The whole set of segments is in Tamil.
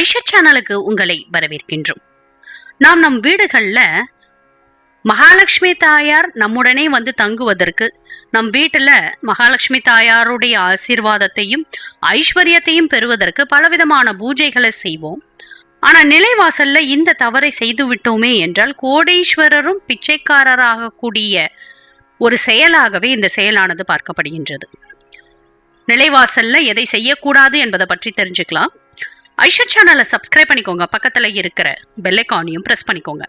ஐஷா சேனலுக்கு உங்களை வரவேற்கின்றோம். நாம் நம் வீடுகளில் மகாலட்சுமி தாயார் நம்முடனே வந்து தங்குவதற்கு நம் வீட்டில் மகாலட்சுமி தாயாருடைய ஆசீர்வாதத்தையும் ஐஸ்வர்யத்தையும் பெறுவதற்கு பலவிதமான பூஜைகளை செய்வோம். ஆனால் நிலைவாசல்ல இந்த தவறை செய்து விட்டோமே என்றால் கோடீஸ்வரரும் பிச்சைக்காரராக கூடிய ஒரு செயலாகவே இந்த செயலானது பார்க்கப்படுகின்றது. நிலைவாசல்ல எதை செய்யக்கூடாது என்பதை பற்றி தெரிஞ்சுக்கலாம். ஐஷா சேனலை சப்ஸ்கிரைப் பண்ணிக்கோங்க. பக்கத்தில் இருக்கிற பெல்லைக்கானையும் ப்ரெஸ் பண்ணிக்கோங்க.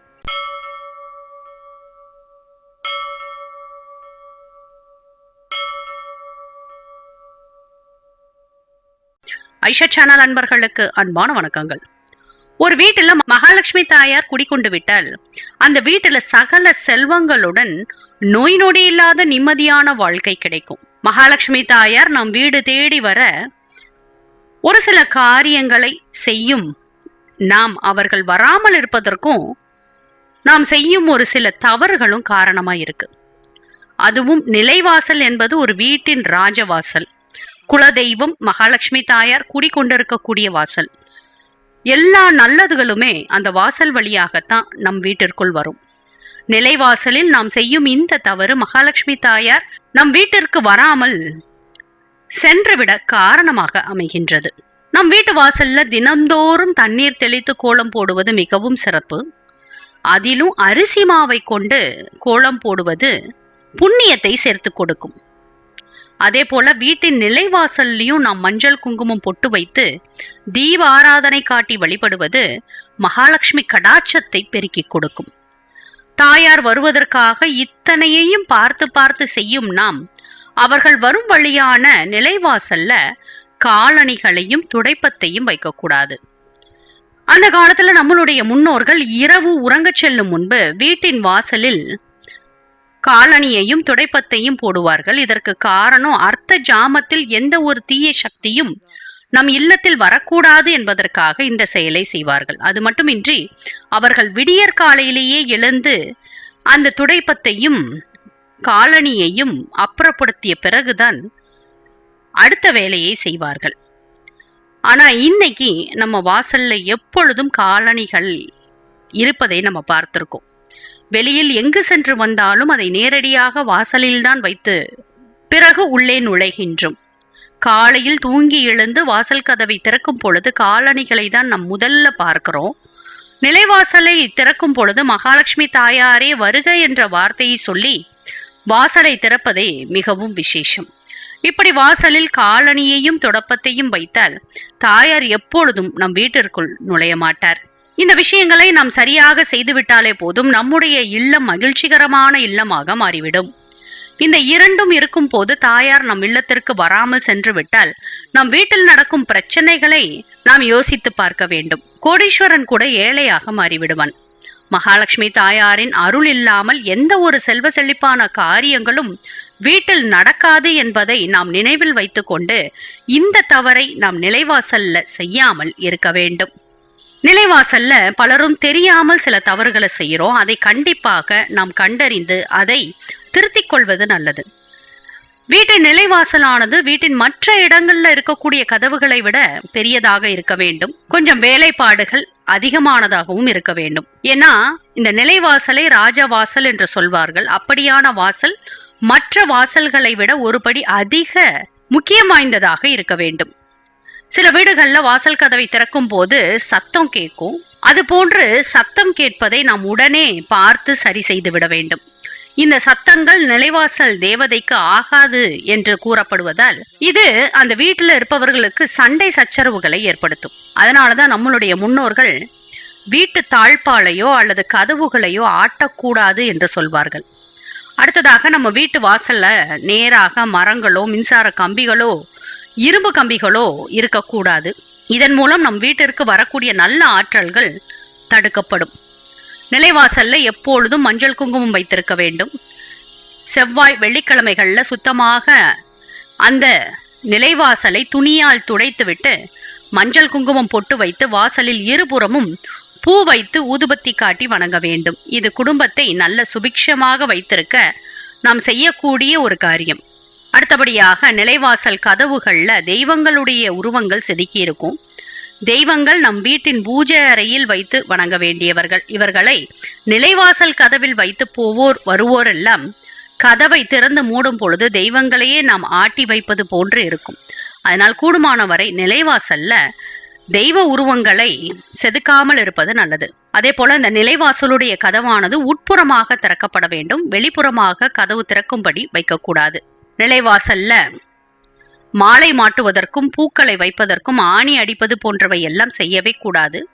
ஐஷா சேனல் அன்பர்களுக்கு அன்பான வணக்கங்கள். ஒரு வீட்டில் மகாலட்சுமி தாயார் குடிக்கொண்டு விட்டால் அந்த வீட்டில் சகல செல்வங்களுடன் நோய் நொடி இல்லாத நிம்மதியான வாழ்க்கை கிடைக்கும். மகாலட்சுமி தாயார் நம் வீடு தேடி வர ஒரு சில காரியங்களை செய்யும் நாம் அவர்கள் வராமல் இருப்பதற்கும் நாம் செய்யும் ஒரு சில தவறுகளும் காரணமாக இருக்கு. அதுவும் நிலைவாசல் என்பது ஒரு வீட்டின் ராஜவாசல். குலதெய்வம் மகாலட்சுமி தாயார் குடிக்கொண்டிருக்கக்கூடிய வாசல். எல்லா நல்லதுகளுமே அந்த வாசல் வழியாகத்தான் நம் வீட்டிற்குள் வரும். நிலைவாசலில் நாம் செய்யும் இந்த தவறு மகாலட்சுமி தாயார் நம் வீட்டிற்கு வராமல் சென்றுவிட காரணமாக அமைகின்றது. நம் வீட்டு வாசல்ல தினந்தோறும் தண்ணீர் தெளித்து கோலம் போடுவது மிகவும் சிறப்பு. அதிலும் அரிசி மாவை கொண்டு கோலம் போடுவது புண்ணியத்தை சேர்த்து கொடுக்கும். அதே போல வீட்டின் நிலைவாசல்லையும் நாம் மஞ்சள் குங்குமம் பொட்டு வைத்து தீப ஆராதனை காட்டி வழிபடுவது மகாலட்சுமி கடாட்சத்தை பெருக்கிக் கொடுக்கும். தாயார் வருவதற்காக இத்தனையையும் பார்த்து பார்த்து செய்யும் நாம் அவர்கள் வரும் வழியான நிலைவாசல்ல காலணிகளையும் துடைப்பத்தையும் வைக்கக்கூடாது. அந்த காலத்துல நம்மளுடைய முன்னோர்கள் இரவு உறங்கச் செல்லும் முன்பு வீட்டின் வாசலில் காலணியையும் துடைப்பத்தையும் போடுவார்கள். இதற்கு காரணம் அர்த்த ஜாமத்தில் எந்த ஒரு தீய சக்தியும் நம் இல்லத்தில் வரக்கூடாது என்பதற்காக இந்த செயலை செய்வார்கள். அது மட்டுமின்றி அவர்கள் விடியற் காலையிலேயே எழுந்து அந்த துடைப்பத்தையும் காலணியையும் அப்புறப்படுத்திய பிறகுதான் அடுத்த வேலையை செய்வார்கள். ஆனா இன்னைக்கு நம்ம வாசல்ல எப்பொழுதும் காலணிகள் இருப்பதை நம்ம பார்த்திருக்கோம். வெளியில் எங்கு சென்று வந்தாலும் அதை நேரடியாக வாசலில்தான் வைத்து பிறகு உள்ளே நுழைகின்றோம். காலையில் தூங்கி எழுந்து வாசல் கதவை திறக்கும் பொழுது காலணிகளை தான் நம் முதல்ல பார்க்கிறோம். நிலைவாசலை திறக்கும் பொழுது மகாலட்சுமி தாயாரே வருக என்ற வார்த்தையை சொல்லி வாசலை திறப்பதே மிகவும் விசேஷம். இப்படி வாசலில் காலணியையும் தொடப்பத்தையும் வைத்தால் தாயார் எப்பொழுதும் நம் வீட்டிற்குள் நுழைய மாட்டார். இந்த விஷயங்களை நாம் சரியாக செய்துவிட்டாலே போதும் நம்முடைய இல்லம் மகிழ்ச்சிகரமான இல்லமாக மாறிவிடும். இந்த இரண்டும் இருக்கும் போது தாயார் நம் இல்லத்திற்கு வராமல் சென்று விட்டால் நம் வீட்டில் நடக்கும் பிரச்சனைகளை நாம் யோசித்து பார்க்க வேண்டும். கோடீஸ்வரன் கூட ஏழையாக மாறிவிடுவான். மகாலட்சுமி தாயாரின் அருள் இல்லாமல் எந்த ஒரு செல்வ செழிப்பான காரியங்களும் வீட்டில் நடக்காது என்பதை நாம் நினைவில் வைத்துக்கொண்டு இந்த தவறை நாம் நிலைவாசல்ல செய்யாமல் இருக்க வேண்டும். நிலைவாசல்ல பலரும் தெரியாமல் சில தவறுகளை செய்கிறோம். அதை கண்டிப்பாக நாம் கண்டறிந்து அதை திருத்திக் கொள்வது நல்லது. வீட்டின் நிலைவாசலானது வீட்டின் மற்ற இடங்கள்ல இருக்கக்கூடிய கதவுகளை விட பெரியதாக இருக்க வேண்டும். கொஞ்சம் வேலைப்பாடுகள் அதிகமானதாகவும் இருக்க வேண்டும். ஏன்னா இந்த நிலைவாசலை ராஜவாசல் என்று சொல்வார்கள். அப்படியான வாசல் மற்ற வாசல்களை விட ஒருபடி அதிக முக்கியம் வாய்ந்ததாக இருக்க வேண்டும். சில வீடுகளில் வாசல் கதவை திறக்கும் போது சத்தம் கேட்கும். அது போன்று சத்தம் கேட்பதை நாம் உடனே பார்த்து சரி செய்து விட வேண்டும். இந்த சத்தங்கள் நிலைவாசல் தேவதைக்கு ஆகாது என்று கூறப்படுவதால் இது அந்த வீட்டில் இருப்பவர்களுக்கு சண்டை சச்சரவுகளை ஏற்படுத்தும். அதனாலதான் நம்மளுடைய முன்னோர்கள் வீட்டு தாழ்பாலையோ அல்லது கதவுகளையோ ஆட்டக்கூடாது என்று சொல்வார்கள். அடுத்ததாக நம்ம வீட்டு வாசல்ல நேராக மரங்களோ மின்சார கம்பிகளோ இரும்பு கம்பிகளோ இருக்கக்கூடாது. இதன் மூலம் நம் வீட்டிற்கு வரக்கூடிய நல்ல ஆற்றல்கள் தடுக்கப்படும். நிலைவாசல்ல எப்பொழுதும் மஞ்சள் குங்குமம் வைத்திருக்க வேண்டும். செவ்வாய் வெள்ளிக்கிழமைகளில் சுத்தமாக அந்த நிலைவாசலை துணியால் துடைத்துவிட்டு மஞ்சள் குங்குமம் பொட்டு வைத்து வாசலில் இருபுறமும் பூ வைத்து ஊதுபத்தி காட்டி வணங்க வேண்டும். இது குடும்பத்தை நல்ல சுபிக்ஷமாக வைத்திருக்க நாம் செய்யக்கூடிய ஒரு காரியம். அடுத்தபடியாக நிலைவாசல் கதவுகளில் தெய்வங்களுடைய உருவங்கள் செதுக்கி இருக்கும் தெய்வங்கள் நம் வீட்டின் பூஜை அறையில் வைத்து வணங்க வேண்டியவர்கள். இவர்களை நிலைவாசல் கதவில் வைத்து போவோர் வருவோரெல்லாம் கதவை திறந்து மூடும் பொழுது தெய்வங்களையே நாம் ஆட்டி வைப்பது போன்று இருக்கும். அதனால் கூடுமானவரை நிலைவாசல்ல தெய்வ உருவங்களை செதுக்காமல் இருப்பது நல்லது. அதே போல இந்த நிலைவாசலுடைய கதவானது உட்புறமாக திறக்கப்பட வேண்டும். வெளிப்புறமாக கதவு திறக்கும்படி வைக்கக்கூடாது. நிலைவாசல்ல மாலை மாட்டுவதற்கும் பூக்களை வைப்பதற்கும் ஆணி அடிப்பது போன்றவை எல்லாம் செய்யவே கூடாது.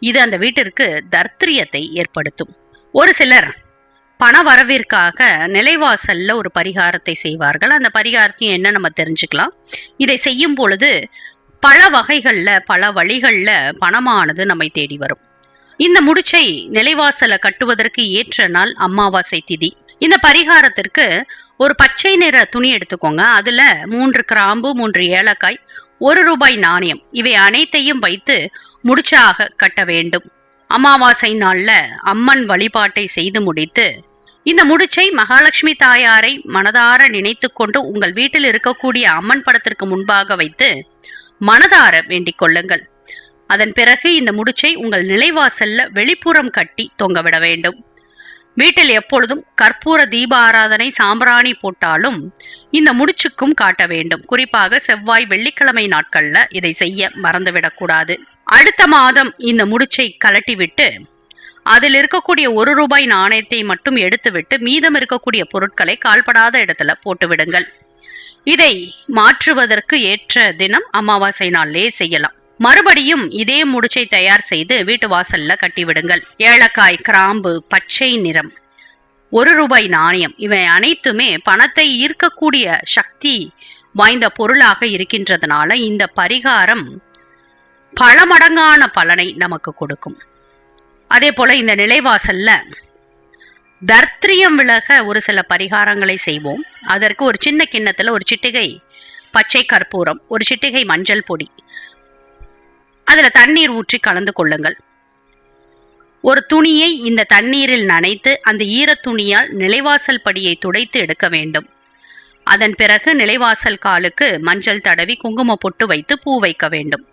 இது அந்த வீட்டிற்கு தர்த்திரியத்தை ஏற்படுத்தும். ஒரு சிலர் பண வரவிற்காக நிலைவாசல்ல ஒரு பரிகாரத்தை செய்வார்கள். அந்த பரிகாரத்தையும் என்ன நம்ம தெரிஞ்சுக்கலாம். இதை செய்யும் பொழுது பல வகைகளில் பல வழிகளில் பணமானது நம்மை தேடி வரும். இந்த முடிச்சை நிலைவாசலை கட்டுவதற்கு ஏற்ற நாள் அமாவாசை திதி. இந்த பரிகாரத்திற்கு ஒரு பச்சை நிற துணி எடுத்துக்கோங்க. அதுல மூன்று கிராம்பு மூன்று ஏலக்காய் ஒரு ரூபாய் நாணயம். இவை அனைத்தையும் வைத்து முடிச்சாக கட்ட வேண்டும். அமாவாசை நாளில் அம்மன் வழிபாட்டை செய்து முடித்து இந்த முடிச்சை மகாலட்சுமி தாயாரை மனதார நினைத்து கொண்டு உங்கள் வீட்டில் இருக்கக்கூடிய அம்மன் படத்திற்கு முன்பாக வைத்து மனதார வேண்டிக் கொள்ளுங்கள். அதன் பிறகு இந்த முடிச்சை உங்கள் நிலைவாசல்ல வெளிப்புறம் கட்டி தொங்கவிட வேண்டும். வீட்டில் எப்பொழுதும் கற்பூர தீப ஆராதனை சாம்பிராணி போட்டாலும் இந்த முடிச்சுக்கும் காட்ட வேண்டும். குறிப்பாக செவ்வாய் வெள்ளிக்கிழமை நாட்கள்ல இதை செய்ய மறந்துவிடக்கூடாது அடுத்த மாதம் இந்த முடிச்சை கலட்டிவிட்டு அதில் இருக்கக்கூடிய ஒரு ரூபாய் நாணயத்தை மட்டும் எடுத்துவிட்டு மீதம் இருக்கக்கூடிய பொருட்களை கால்படாத இடத்துல போட்டு விடுங்கள் இதை மாற்றுவதற்கு ஏற்ற தினம் அமாவாசை நாளிலே செய்யலாம். மறுபடியும் இதே முடிச்சை தயார் செய்து வீட்டு வாசல்ல கட்டிவிடுங்கள். ஏலக்காய் கிராம்பு பச்சை நிறம். ஒரு ரூபாய் நாணயம். இவை அனைத்துமே பணத்தை ஈர்க்கக்கூடிய சக்தி வாய்ந்த பொருளாக இருக்கின்றதுனால இந்த பரிகாரம் பல மடங்கான பலனை நமக்கு கொடுக்கும். அதே போல இந்த நிலைவாசல்ல தர்த்திரியம் விலக ஒரு சில பரிகாரங்களை செய்வோம். அதற்கு ஒரு சின்ன கிண்ணத்துல ஒரு சிட்டிகை பச்சை கற்பூரம் ஒரு சிட்டிகை மஞ்சள் பொடி அதில் தண்ணீர் ஊற்றி கலந்து கொள்ளுங்கள். ஒரு துணியை இந்த தண்ணீரில் நனைத்து அந்த ஈரத் துணியால் நிலைவாசல் படியை துடைத்து எடுக்க வேண்டும். அதன் பிறகு நிலைவாசல் காலுக்கு மஞ்சள் தடவி குங்கும பொட்டு வைத்து பூ வைக்க வேண்டும்.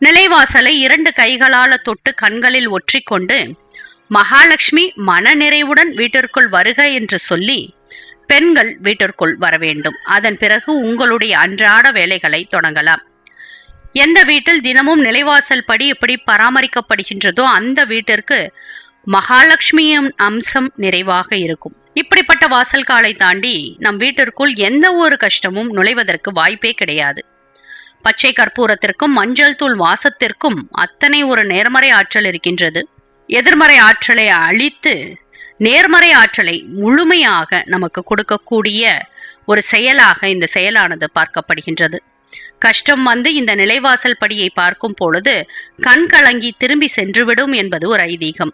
நிலைவாசலை இரண்டு கைகளால தொட்டு கண்களில் ஒற்றிக்கொண்டு மகாலட்சுமி மனநிறைவுடன் வீட்டிற்குள் வருக என்று சொல்லி பெண்கள் வீட்டிற்குள் வர வேண்டும். அதன் பிறகு உங்களுடைய அன்றாட வேலைகளை தொடங்கலாம். எந்த வீட்டில் தினமும் நிலைவாசல் படி எப்படி பராமரிக்கப்படுகின்றதோ அந்த வீட்டிற்கு மகாலட்சுமியின் அம்சம் நிறைவாக இருக்கும். இப்படிப்பட்ட வாசல் காலை தாண்டி நம் வீட்டிற்குள் எந்த ஒரு கஷ்டமும் நுழைவதற்கு வாய்ப்பே கிடையாது. பச்சை கற்பூரத்திற்கும் மஞ்சள் தூள் வாசத்திற்கும் அத்தனை ஒரு நேர்மறை ஆற்றல் இருக்கின்றது. எதிர்மறை ஆற்றலை அழித்து நேர்மறை ஆற்றலை முழுமையாக நமக்கு கொடுக்கக்கூடிய ஒரு செயலாக இந்த செயலானது பார்க்கப்படுகின்றது. கஷ்டம் வந்து இந்த நிலைவாசல் படியை பார்க்கும் பொழுது கண் கலங்கி திரும்பி சென்றுவிடும் என்பது ஒரு ஐதீகம்.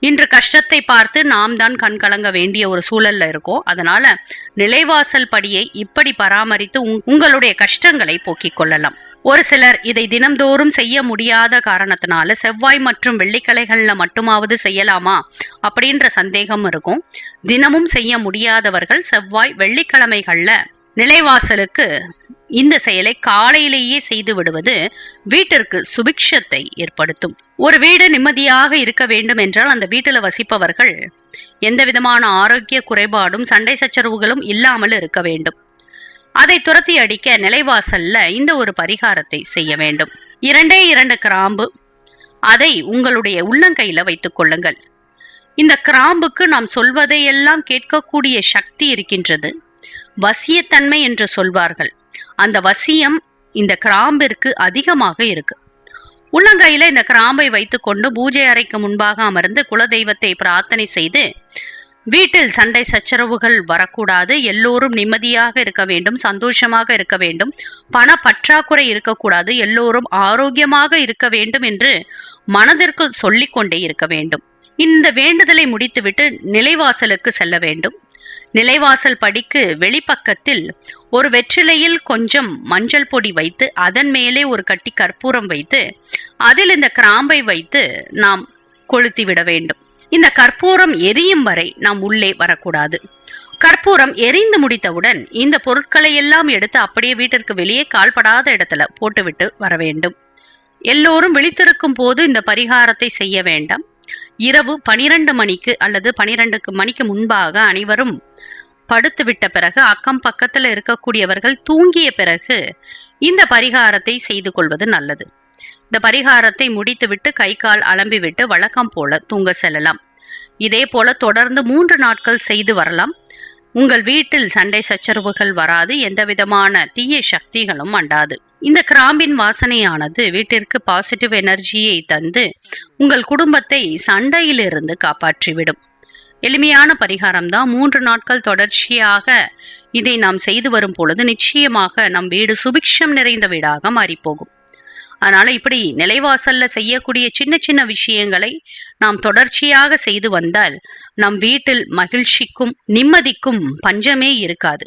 இன்று கஷ்டத்தை பார்த்து நாம் தான் கண் கலங்க வேண்டிய ஒரு சூழல்ல இருக்கோம். அதனால நிலைவாசல் படியை இப்படி பராமரித்து உங்- உங்களுடைய கஷ்டங்களை போக்கிக் கொள்ளலாம். ஒரு சிலர் இதை தினம்தோறும் செய்ய முடியாத காரணத்தினால செவ்வாய் மற்றும் வெள்ளிக்கிழமைகள்ல மட்டுமாவது செய்யலாமா அப்படின்ற சந்தேகம் இருக்கும். தினமும் செய்ய முடியாதவர்கள் செவ்வாய் வெள்ளிக்கிழமைகள்ல நிலைவாசலுக்கு இந்த செயலை காலையிலேயே செய்து விடுவது வீட்டிற்கு சுபிக்ஷத்தை ஏற்படுத்தும். ஒரு வீடு நிம்மதியாக இருக்க வேண்டும் என்றால் அந்த வீட்டில் வசிப்பவர்கள் எந்த விதமான ஆரோக்கிய குறைபாடும் சண்டை சச்சரவுகளும் இல்லாமல் இருக்க வேண்டும். அதை துரத்தி அடிக்க நிலைவாசல்ல இந்த ஒரு பரிகாரத்தை செய்ய வேண்டும். இரண்டே இரண்டு கிராம்பு. அதை உங்களுடைய உள்ளங்கையில வைத்துக் கொள்ளுங்கள். இந்த கிராம்புக்கு நாம் சொல்வதையெல்லாம் கேட்கக்கூடிய சக்தி இருக்கின்றது. வசியத்தன்மை என்று சொல்வார்கள். அந்த வசியம் இந்த கிராம்பிற்கு அதிகமாக இருக்கு. உள்ளங்கையில இந்த கிராம்பை வைத்துக்கொண்டு பூஜை அறைக்கு முன்பாக அமர்ந்து குலதெய்வத்தை பிரார்த்தனை செய்து வீட்டில் சண்டை சச்சரவுகள் வரக்கூடாது எல்லோரும் நிம்மதியாக இருக்க வேண்டும் சந்தோஷமாக இருக்க வேண்டும் பண பற்றாக்குறை இருக்கக்கூடாது எல்லோரும் ஆரோக்கியமாக இருக்க வேண்டும் என்று மனதிற்குள் சொல்லிக்கொண்டே இருக்க வேண்டும். இந்த வேண்டுதலை முடித்துவிட்டு நிலைவாசலுக்கு செல்ல வேண்டும். நிலைவாசல் படிக்கு வெளிப்பக்கத்தில் ஒரு வெற்றிலையில் கொஞ்சம் மஞ்சள் பொடி வைத்து அதன் மேலே ஒரு கட்டி கற்பூரம் வைத்து அதில் இந்த கிராம்பை வைத்து நாம் கொளுத்தி விட வேண்டும். இந்த கற்பூரம் எரியும் வரை நாம் உள்ளே வரக்கூடாது. கற்பூரம் எரிந்து முடித்தவுடன் இந்த பொருட்களை எல்லாம் எடுத்து அப்படியே வீட்டிற்கு வெளியே கால்படாத இடத்துல போட்டுவிட்டு வர வேண்டும். எல்லோரும் விழித்திருக்கும் போது இந்த பரிகாரத்தை செய்ய வேண்டாம். இரவு பனிரெண்டு மணிக்கு அல்லது பனிரெண்டுக்கு மணிக்கு முன்பாக அனைவரும் படுத்து விட்ட பிறகு அக்கம் பக்கத்தில் இருக்கக்கூடியவர்கள் தூங்கிய பிறகு இந்த பரிகாரத்தை செய்து கொள்வது நல்லது. இந்த பரிகாரத்தை முடித்துவிட்டு கை கால் அலம்பிவிட்டு வழக்கம் போல தூங்க செல்லலாம். இதே போல தொடர்ந்து மூன்று நாட்கள் செய்து வரலாம். உங்கள் வீட்டில் சண்டை சச்சரவுகள் வராது. எந்தவிதமான தீய சக்திகளும் அண்டாது. இந்த கிராம்பின் வாசனையானது வீட்டிற்கு பாசிட்டிவ் எனர்ஜியை தந்து உங்கள் குடும்பத்தை சண்டையிலிருந்து காப்பாற்றிவிடும். எளிமையான பரிகாரம் தான் மூன்று நாட்கள் தொடர்ச்சியாக இதை நாம் செய்து வரும் பொழுது நிச்சயமாக நம் வீடு சுபிக்ஷம் நிறைந்த வீடாக மாறிப்போகும். அதனால் இப்படி நிலைவாசல்ல செய்யக்கூடிய சின்ன சின்ன விஷயங்களை நாம் தொடர்ச்சியாக செய்து வந்தால் நம் வீட்டில் மகிழ்ச்சிக்கும் நிம்மதிக்கும் பஞ்சமே இருக்காது.